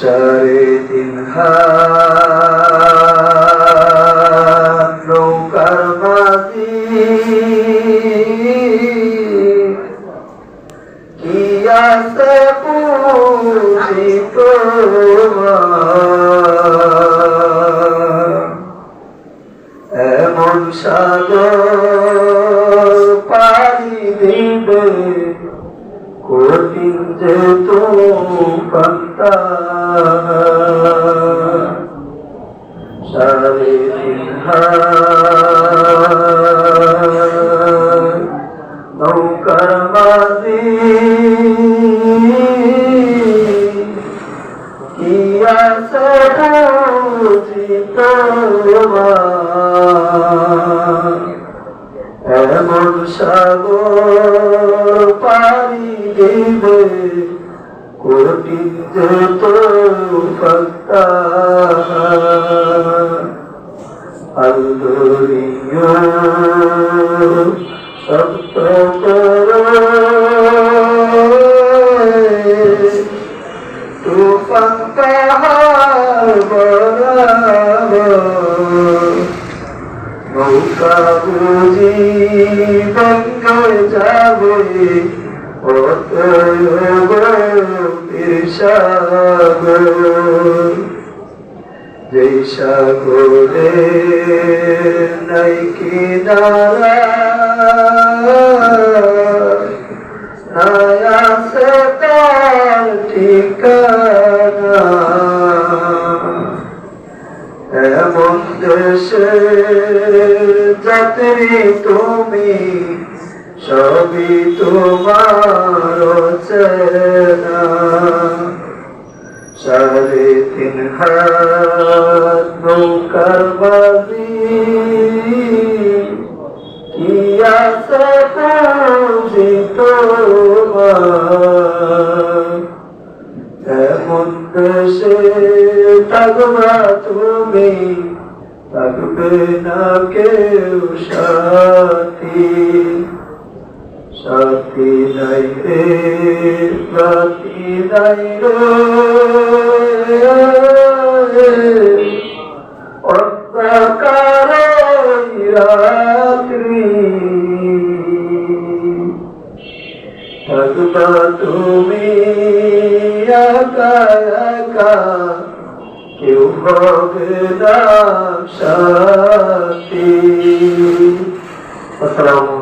সারে হাত নৌকার মাঝি কি আছে এমন সাগর সারে তিন হাত নৌকার মাঝি কি আছে বুঝি তোমার? এমন সাগর পারি দিবে কোটি যে তো ফক্তা সত্য করো তুফান পাহাড় বুঝি বঙ্গে যাবে যেই সাগরে নাই কিনারা নাই আছে তার ঠিকানা। দেশে যাত্রী তুমি, সবই তোমার চেনা। সাড়ে তিন হাত নৌকার বাজি, কি আছে পুঁজি এমন দেশে থাকবা তুমি থাকবে না কেউ সাথী সাথী নাই রে, সাথী নাই রে। অন্ধকার থাকবা তুমি একা একা। কেউ হবে না সাথী। আসসালামু